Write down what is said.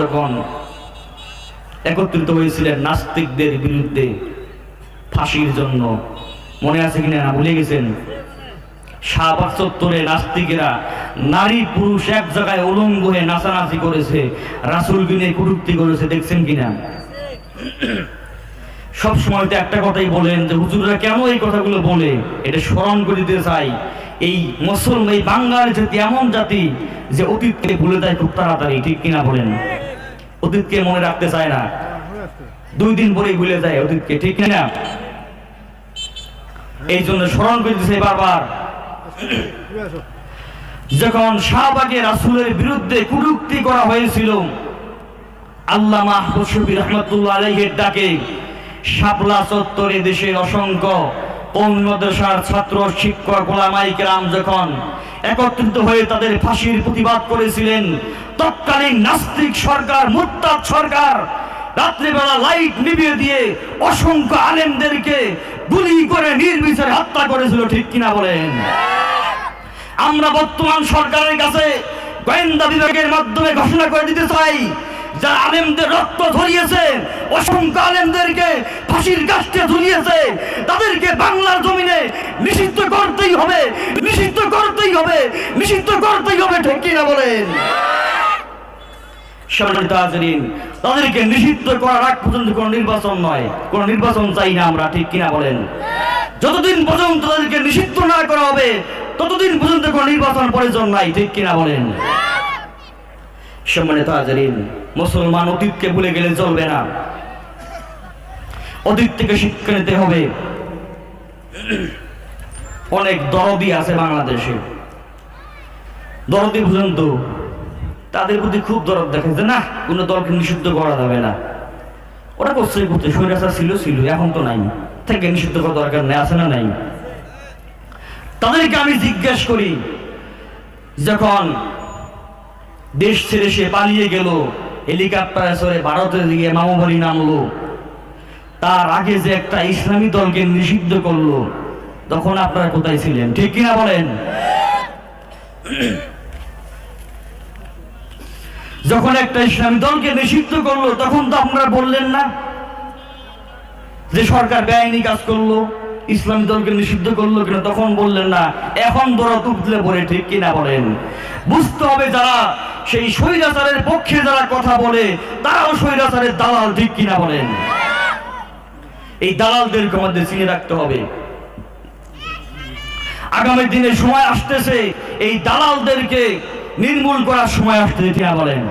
যখন একত্রিত হয়েছিলেন নাস্তিকদের বিরুদ্ধে ফাঁসির জন্য, মনে আছে কিনা না? ভুলে গেছেন? নাস্তিকেরা নারী, পুরুষ এক জায়গায় উলঙ্গ হয়ে নাচানাচি করেছে, রাসুল বিনে কুটুক্তি করেছে, দেখছেন কিনা সব সময় তো একটা কথাই বলেন যে, হুজুররা কেন এই কথাগুলো বলে? এটা স্মরণ করে দিতে চাই। এই মুসলমান, এই বাঙাল জাতি, এমন জাতি যে অতীতকে ভুলে যায় খুব তাড়াতাড়ি, ঠিক কিনা বলেন? অতীতকে মনে রাখতে চায় না। দুই দিন পরেই ভুলে যায় অতীতকে, ঠিক কিনা? এই জন্য স্মরণ করে দিতে চাই বারবার। যখন শাহবাগে রাসুলের বিরুদ্ধে কুরুক্তি করা হয়েছিল আল্লাহ মাহবুব শফি রহমতুল্লাহ আলাইহের ডাকে, শাপলা চত্বরে দেশের অসংখ্য কোন মাদ্রাসার ছাত্র, শিক্ষক, ওলামাই কেরাম যখন একত্রিত হয়ে তাদের ফাঁসির প্রতিবাদ করেছিলেন, তৎকালীন নাস্তিক সরকার মুত্তাদ সরকার রাত্রিবেলা লাইট নিভিয়ে দিয়ে অসংখ্য আলেমদেরকে গুলি করে নির্বিচারে হত্যা করেছিল, ঠিক কিনা বলেন? আমরা বর্তমান সরকারের কাছে গোয়েন্দা বিভাগের মাধ্যমে ঘোষণা করে দিতে চাই যারা আলেমদের রক্ত ধরিয়েছে, অসংখ্য আলেমদেরকে ফাঁসির তাদেরকে বাংলার জমিনে নিষিদ্ধ করতেই হবে, নিষিদ্ধ করতেই হবে, নিষিদ্ধ করতেই হবে, ঠিক কিনা বলেন? তাদেরকে নিষিদ্ধ করার আগ পর্যন্ত কোনো নির্বাচন নয়, কোনো নির্বাচন চাই না আমরা, ঠিক কিনা বলেন? যতদিন পর্যন্ত তাদেরকে নিষিদ্ধ না করা হবে, ততদিন পর্যন্ত কোনো নির্বাচন প্রয়োজন নাই, ঠিক কিনা বলেন? সম্মানিত হাজরিন, মুসলমান অতীতকে ভুলে গেলে চলবে না। অতীত থেকে শিক্ষা নিতে হবে। অনেক দরদি আছে বাংলাদেশে। দরদি পর্যন্ত তাদের প্রতি খুব দরদ দেখে যে না কোনো দলকে নিষিদ্ধ করা যাবে না। ওরা করছে করতে, স্বৈরাচার ছিল ছিল, এখন তো নাই। থেকে নিষিদ্ধ করা দরকার নেই, আছে না নাই? তাদেরকে আমি জিজ্ঞেস করি, যখন দেশ ছেড়ে সে পালিয়ে গেল। হেলিকপ্টারে চড়ে ভারতের দিকে মামুবাড়ি নামলো। তার আগে যে একটা ইসলামী দলকে নিষিদ্ধ করল, তখন আপনারা কোথায় ছিলেন? ঠিক কিনা বলেন? যখন একটা ইসলামী দলকে নিষিদ্ধ করল, তখন তো আপনারা বললেন না যে সরকার বেআইনি কাজ করল। ইসলামী দলকে নিষিদ্ধ করল কিনা তখন বললেন না। এখন ধরো তুবলে পড়ে ঠিক কিনা বলেন? বুঝতে হবে যারা সেই স্বৈরাচারের পক্ষে যারা কথা বলে, তারাও স্বৈরাচারের দালাল ঠিক কিনা বলেন? এই দালালদেরকে আমাদের চিনে রাখতে হবে। আগামী দিনে সময় আসতেছে, এই দালালদেরকে নির্মূল করার সময় আসতেছে বলেন?